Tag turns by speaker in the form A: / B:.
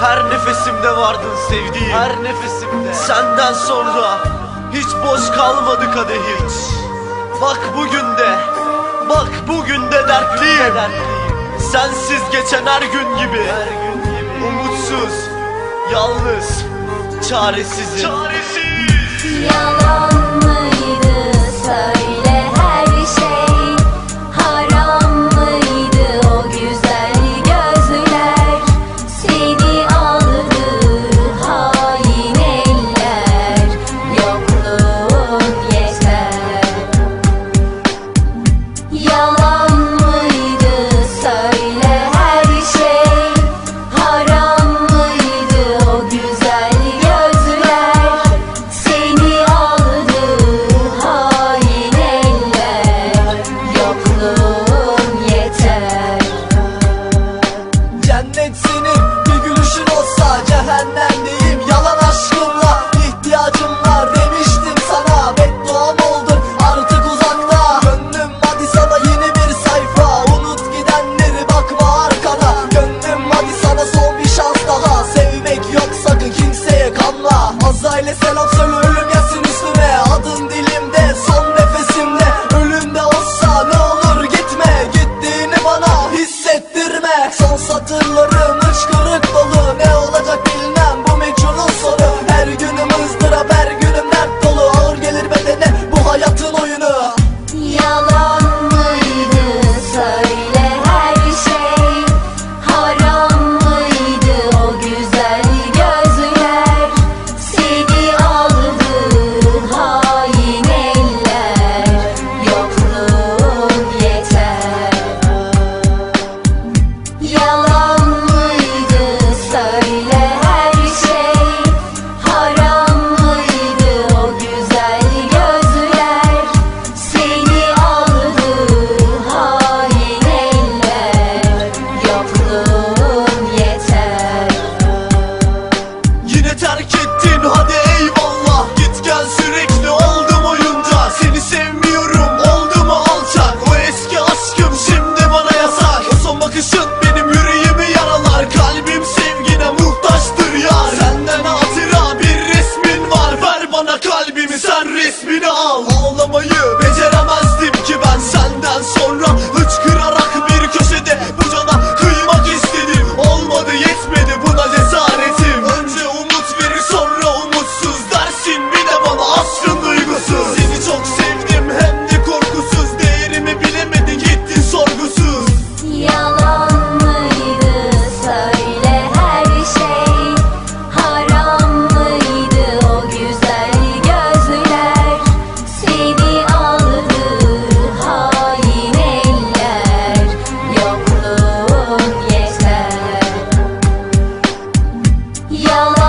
A: Her nefesimde vardın sevdiğim. Her nefesimde. Senden sonra hiç boş kalmadı kadeh hiç. Bak bugün de Bak bugün de dertliyim. Sensiz geçen her gün gibi. Umutsuz Yalnız Çaresizim. Çaresiz
B: Yalan.
A: baile se lo Yellow. ağlamayı down